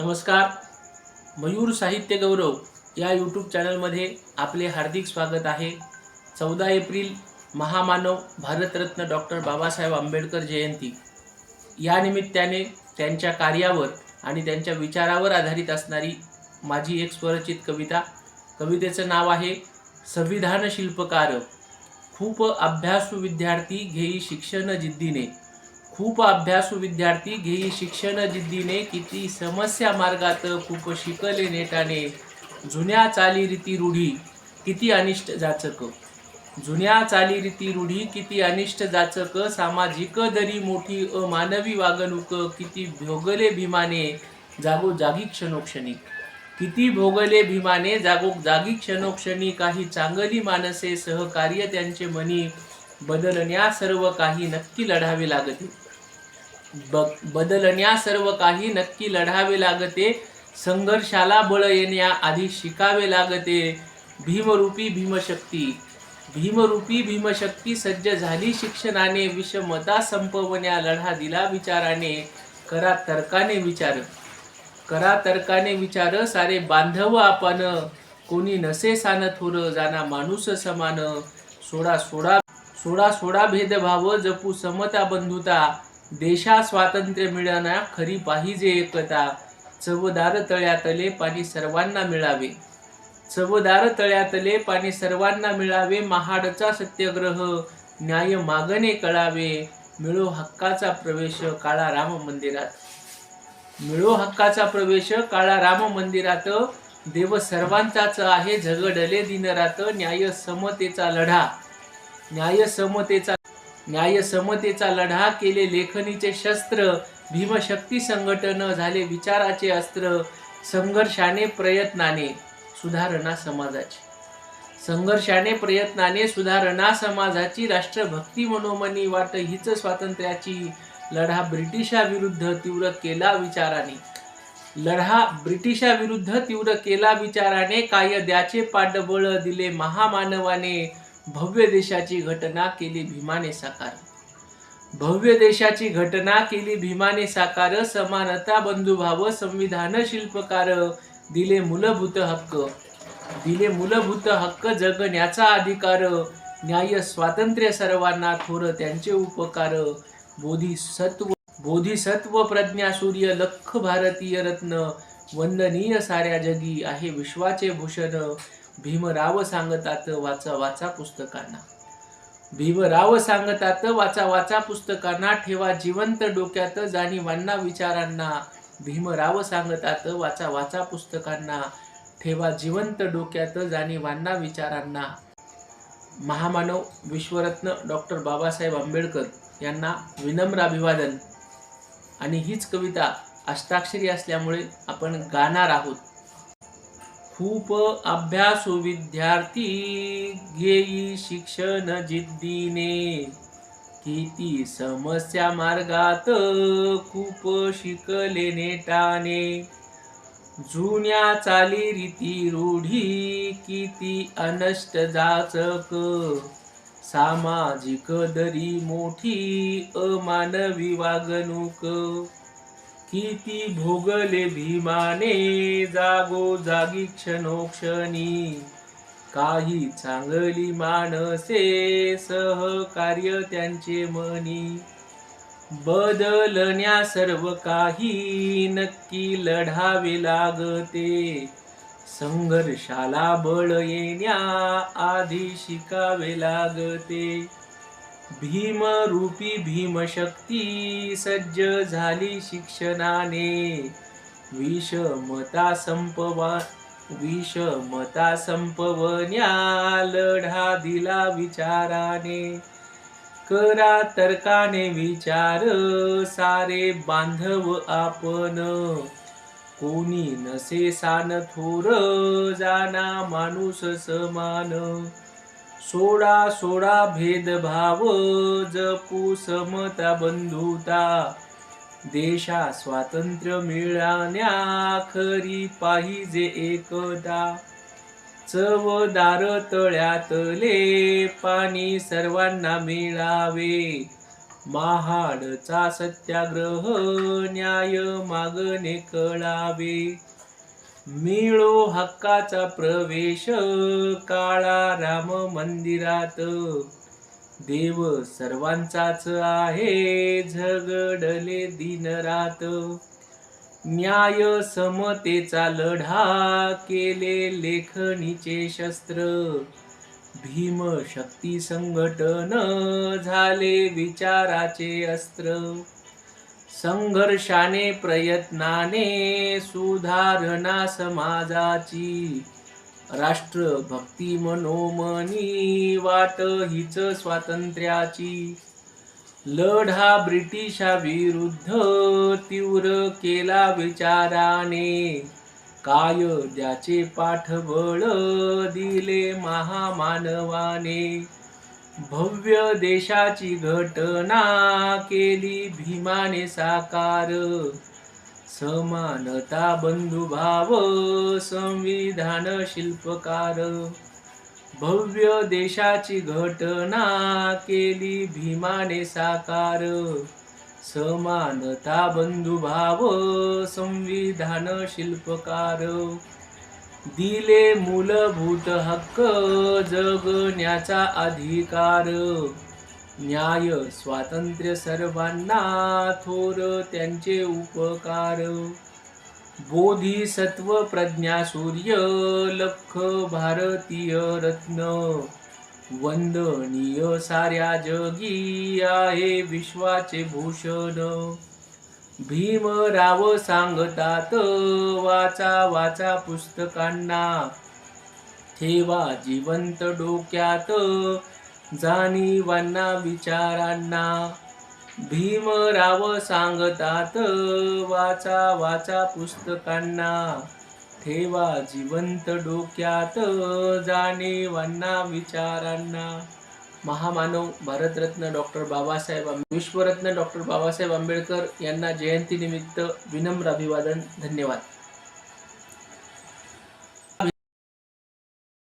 नमस्कार. मयूर साहित्य गौरव या यूट्यूब चॅनलमध्ये आपले हार्दिक स्वागत आहे. चौदा एप्रिल महामानव भारतरत्न डॉक्टर बाबासाहेब आंबेडकर जयंती. या निमित्ताने त्यांच्या कार्यावर आणि त्यांच्या विचारावर आधारित असणारी माझी एक स्वरचित कविता. कवितेचं नाव आहे संविधान शिल्पकार. खूप अभ्यासू विद्यार्थी घेई शिक्षण जिद्दीने. खूप अभ्यासू विद्यार्थी घेई शिक्षण जिद्दीने किती समस्या मार्गात खूप शिकले नेटाने. जुन्या चालीरीती रूढी किती अनिष्ट जाचक. जुन्या चालीरीती रूढी किती अनिष्ट जाचक. सामाजिक दरी मोठी अमानवी वागणूक किती भोगले भीमाने जागो जागी क्षणोक्षणी किती भोगले भीमाने जागो जागी क्षणोक्षणी काही चांगली माणसे सहकार्य त्यांचे मनी बदलण्या सर्व काही नक्की लढावे लागते ब बदलण्या सर्व काही नक्की लढावे लागते. संघर्षाला बळ येण्याआधी शिकावे लागते. भीमरूपी भीमशक्ती. भीमरूपी भीमशक्ती सज्ज झाली शिक्षणाने. विषमता संपवण्या लढा दिला विचाराने. करा तर्काने विचार. करा तर्काने विचार. सारे बांधव आपण. कोणी नसे सान थोर जाना माणूस समान. सोडा सोडा सोडा सोडा भेदभाव. जपू समता बंधुता. देशा स्वातंत्र्य मिळवण्या खरी पाहिजे एकता चवदार तळ्यातले पाणी सर्वांना मिळावे. चवदार तळ्यातले पाणी सर्वांना मिळावे महाडचा सत्याग्रह. न्याय मागणे कळावे. मिळो हक्काचा प्रवेश काळा राम मंदिरात. मिळो हक्काचा प्रवेश काळा राम मंदिरात. देव सर्वांचाच आहे झगडले दिनरात. न्याय समतेचा लढा. न्याय समतेचा न्यायसमतेचा लढा केले लेखनीचे शस्त्र भीमशक्ती संघटन झाले विचाराचे अस्त्र संघर्षाने प्रयत्नाने सुधारणा समाजाची. संघर्षाने प्रयत्नाने सुधारणा समाजाची राष्ट्रभक्ती मनोमनी वाट हीच स्वातंत्र्याची. लढा ब्रिटिशाविरुद्ध तीव्र केला विचाराने. लढा ब्रिटिशाविरुद्ध तीव्र केला विचाराने कायद्याचे पाठबळ दिले महामानवाने. भव्य देशाची घटना केली भीमाने साकार. भव्य देशाची घटना केली भीमाने साकार. समानता बंधुभाव संविधान शिल्पकार दिले मूलभूत हक्क. दिले मूलभूत हक्क जगण्याचा अधिकार. न्याय स्वातंत्र्य सर्वांना थोर त्यांचे उपकार. बोधिसत्व बोधिसत्व प्रज्ञा सूर्य लख भारतीय रत्न वंदनीय साऱ्या जगी आहे विश्वाचे भूषण. भीमराव सांगतात वाचा वाचा पुस्तकांना. भीमराव सांगतात वाचा वाचा पुस्तकांना ठेवा जिवंत डोक्यात जाणीवांना विचारांना. भीमराव सांगतात वाचा वाचा पुस्तकांना ठेवा जिवंत डोक्यात जाणीवांना विचारांना. महामानव विश्वरत्न डॉक्टर बाबासाहेब आंबेडकर यांना विनम्र अभिवादन. आणि हीच कविता अष्टाक्षरी असल्यामुळे आपण गाणार आहोत. खूप अभ्यासू विद्यार्थी घेई शिक्षण जिद्दीने. किती समस्या मार्गात खूप शिकले नेटाने. जुन्या चाली रीती रूढी किती अनष्ट जाचक. सामाजिक दरी मोठी अमानवी वागणूक. किती भोगले भीमाने जागो जागी क्षणोक्षणी. काही चांगली माणसे सहकार्य त्यांचे मनी. बदलण्या सर्व काही नक्की लढावे लागते. संघर्षाला बळ येण्या आधी शिकावे लागते. भीमरूपी भीमशक्ती सज्ज झाली शिक्षणाने. विषमता संपवा विषमता संपवण्या लढा दिला विचाराने. करा तर्काने विचार सारे बांधव आपण. कोणी नसे सान थोर जाना माणूस समान. सोडा सोडा भेदभाव जपू समता बंधुता. देशा स्वातंत्र्य मिळाण्या खरी पाहिजे एकदा. चवदार तळ्यातले पाणी सर्वांना मिळावे. महाडचा सत्याग्रह न्याय मागणे कळावे. मिळो हक्काचा प्रवेश काळा राम मंदिरात. देव सर्वांचाच आहे झगडले दिनरात. न्याय समतेचा लढा केले लेखणीचे शस्त्र. भीम शक्ती संघटन झाले विचाराचे अस्त्र. संघर्षाने प्रयत्नाने सुधारणा समाजाची. राष्ट्रभक्ती मनोमनी वाट हीच स्वातंत्र्याची. लढा ब्रिटिशा विरुद्ध तीव्र केला विचाराने. काय द्याचे पाठबळ दिले महामानवाने? भव्य देशाची घटना केली भीमाने साकार. समानता बंधुभाव संविधान शिल्पकार. भव्य देशाची घटना केली भीमाने साकार. समानता बंधुभाव संविधान शिल्पकार. दिले मूलभूत हक्क जगण्याचा अधिकार. न्याय स्वातंत्र्य सर्वांना थोर त्यांचे उपकार. बोधिसत्व प्रज्ञा सूर्य लख भारतीय रत्न. वंदनीय साऱ्या जगी आहे विश्वाचे भूषण. भीमराव सांगतात वाचा वाचा पुस्तकांना. ठेवा जिवंत डोक्यात जाणीवांना विचारांना. भीमराव सांगतात वाचा वाचा पुस्तकांना. ठेवा जिवंत डोक्यात जाणीवांना विचारांना. महामानव भारतरत्न डॉक्टर बाबासाहेब विश्वरत्न डॉक्टर बाबासाहेब आंबेडकर यांना जयंतीनिमित्त विनम्र अभिवादन धन्यवाद.